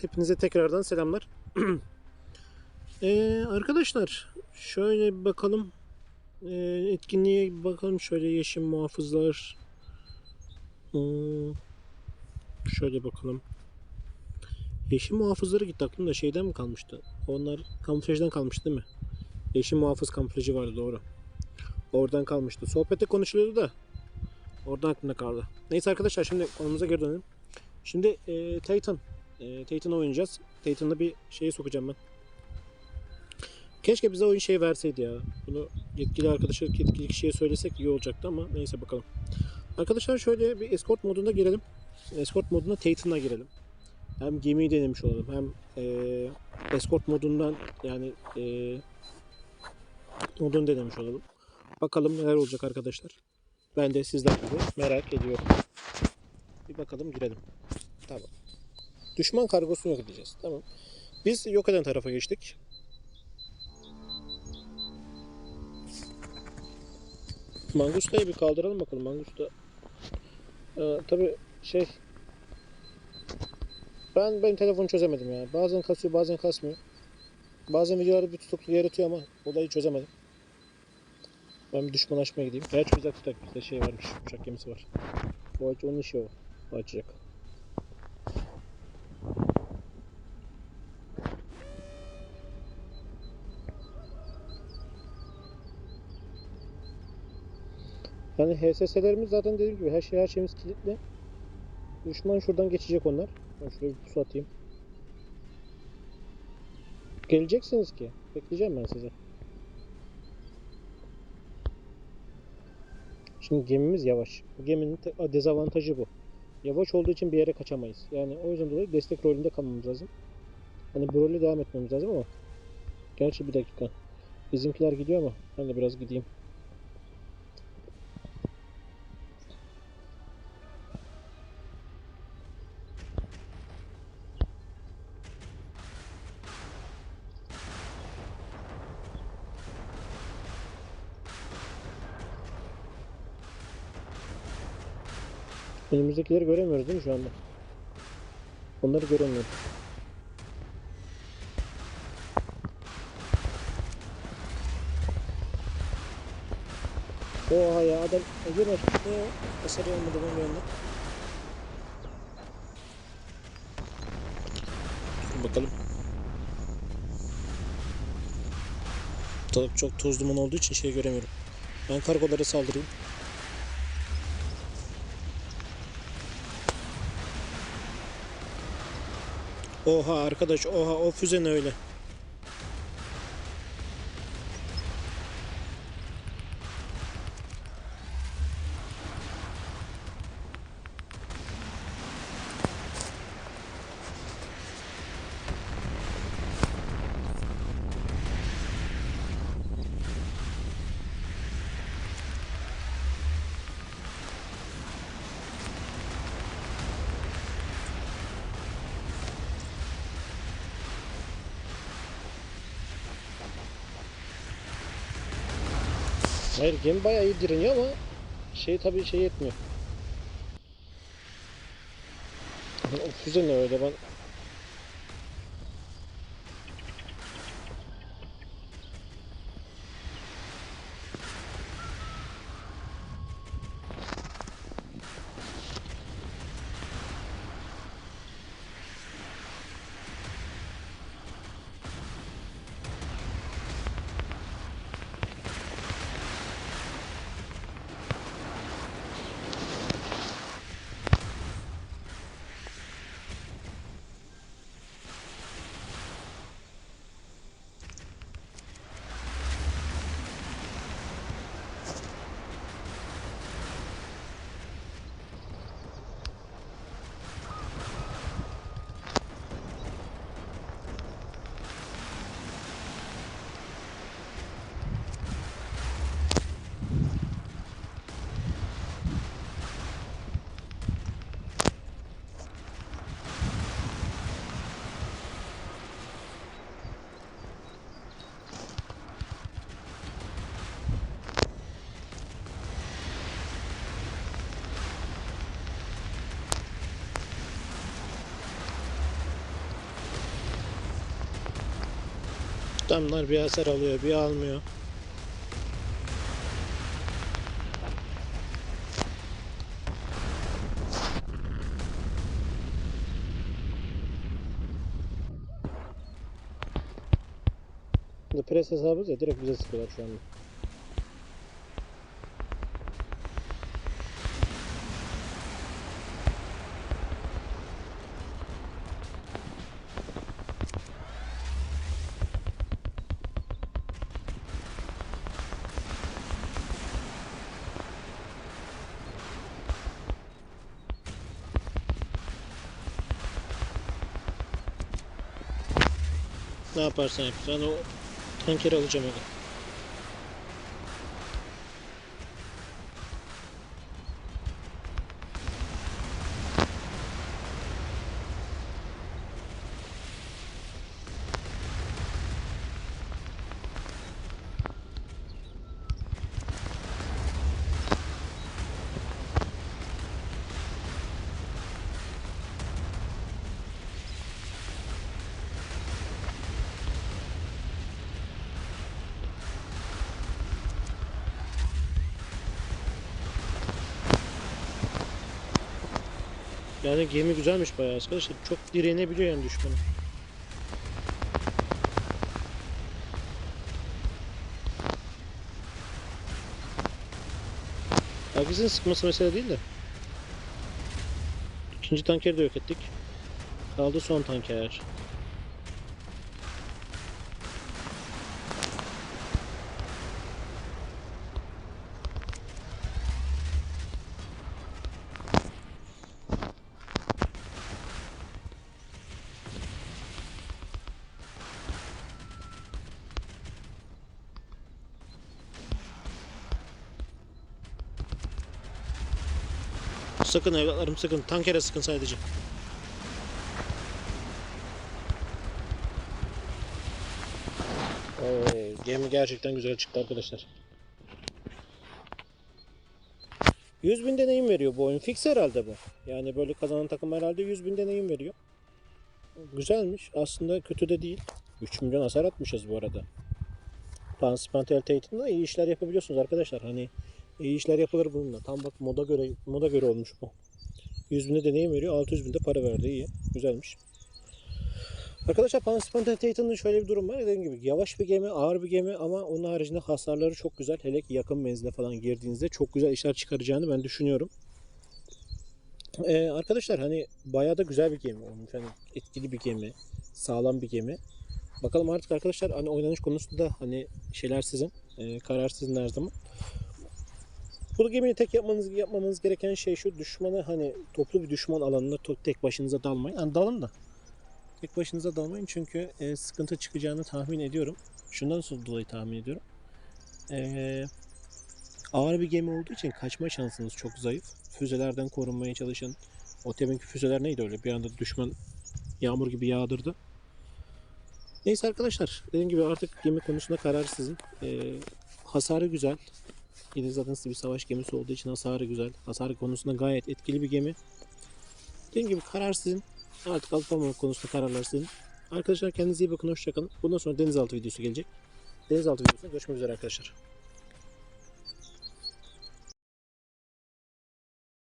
Hepinize tekrardan selamlar. Ee, arkadaşlar şöyle bir bakalım. Ee, etkinliğe bir bakalım. Şöyle yeşil muhafızlar. Hmm, şöyle bakalım. Yeşil muhafızları gitti aklımda şeyden mi kalmıştı? Onlar kamuflajdan kalmıştı değil mi? Yeşil muhafız kamuflajı vardı doğru. Oradan kalmıştı. Sohbette konuşuluyordu da. Oradan aklımda kaldı. Neyse arkadaşlar şimdi konumuza geri dönelim. Şimdi e, Titan. E, Titan'a oynayacağız. Titan'da bir şeyi sokacağım ben. Keşke bize oyun şey verseydi ya. Bunu yetkili arkadaşa, yetkili kişiye söylesek iyi olacaktı ama neyse bakalım. Arkadaşlar şöyle bir escort modunda girelim. Escort moduna Titan'a girelim. Hem gemiyi denemiş olalım hem e, escort modundan yani e, modunu denemiş olalım. Bakalım neler olacak arkadaşlar. Ben de sizler gibi merak ediyorum. Bir bakalım girelim. Tamam. Düşman kargosunu yok edeceğiz. Tamam. Biz yok eden tarafa geçtik. Mangusta'yı bir kaldıralım bakalım. Mangusta ee, tabii şey ben benim telefonu çözemedim ya. Bazen kasıyor, bazen kasmıyor. Bazen videolarda bir tutuklu yaratıyor ama olayı çözemedim. Ben bir düşman açmaya gideyim. Gerçi uzak tutak bizde şey varmış. Uçak gemisi var. Bu onun işi o. O açacak. Yani HSS'lerimiz zaten dediğim gibi her şey her şeyimiz kilitli. Düşman şuradan geçecek onlar. Ben şuraya bir pusu atayım. Geleceksiniz ki. Bekleyeceğim ben sizi. Şimdi gemimiz yavaş. Bu geminin dezavantajı bu. Yavaş olduğu için bir yere kaçamayız. Yani o yüzden dolayı destek rolünde kalmamız lazım. Hani bu rolü devam etmemiz lazım ama. Gerçi bir dakika. Bizimkiler gidiyor ama ben de biraz gideyim. Önümüzdekileri göremiyoruz değil mi şu anda? Onları göremiyoruz. Oha ya adam o? Hasar olmadı bunun. Dur bakalım. Tabii çok toz duman olduğu için şey göremiyorum. Ben kargolara saldırayım. Oha arkadaş oha o füze ne öyle? Hayır gemi bayağı iyi direniyor ama şey tabii şey etmiyor. O füze ne öyle ben Damlar bir hasar alıyor, bir almıyor. Burada pres hesabı ya direkt bize sıkıyorlar şu anda. Ne yaparsan yap. Ben o tankeri alacağım öyle. Yani gemi güzelmiş bayağı arkadaşlar. Çok direnebiliyor yani düşmanı. Herkesin sıkması mesele değil de. İkinci tankeri de yok ettik. Kaldı son tanker. Sakın evlatlarım sakın. Tankere sıkın sadece. Gemi gerçekten güzel çıktı arkadaşlar. 100 bin deneyim veriyor bu oyun. Fix herhalde bu. Yani böyle kazanan takım herhalde 100 bin deneyim veriyor. Güzelmiş. Aslında kötü de değil. 3 milyon hasar atmışız bu arada. Panspantel Titan'da iyi işler yapabiliyorsunuz arkadaşlar. Hani iyi işler yapılır bununla. Tam bak moda göre moda göre olmuş bu. 100 binde deneyim veriyor. 600 binde para verdi. iyi. Güzelmiş. Arkadaşlar Panspantel Titan'ın şöyle bir durum var. Dediğim gibi yavaş bir gemi, ağır bir gemi ama onun haricinde hasarları çok güzel. Hele ki yakın menzile falan girdiğinizde çok güzel işler çıkaracağını ben düşünüyorum. Ee, arkadaşlar hani bayağı da güzel bir gemi olmuş. Hani etkili bir gemi, sağlam bir gemi. Bakalım artık arkadaşlar hani oynanış konusunda hani şeyler sizin, e, karar sizin her zaman. Bu gemini tek yapmanız yapmamanız gereken şey şu düşmanı hani toplu bir düşman alanına tek başınıza dalmayın. Yani dalın da tek başınıza dalmayın çünkü e, sıkıntı çıkacağını tahmin ediyorum. Şundan dolayı tahmin ediyorum. E, ağır bir gemi olduğu için kaçma şansınız çok zayıf. Füzelerden korunmaya çalışın. O teminki füzeler neydi öyle? Bir anda düşman yağmur gibi yağdırdı. Neyse arkadaşlar dediğim gibi artık gemi konusunda karar sizin. E, hasarı güzel. Yine zaten bir savaş gemisi olduğu için hasarı güzel. Hasarı konusunda gayet etkili bir gemi. Dediğim gibi karar sizin. Artık alıp almamak konusunda kararlar sizin. Arkadaşlar kendinize iyi bakın. Hoşçakalın. Bundan sonra denizaltı videosu gelecek. Denizaltı videosunda görüşmek üzere arkadaşlar.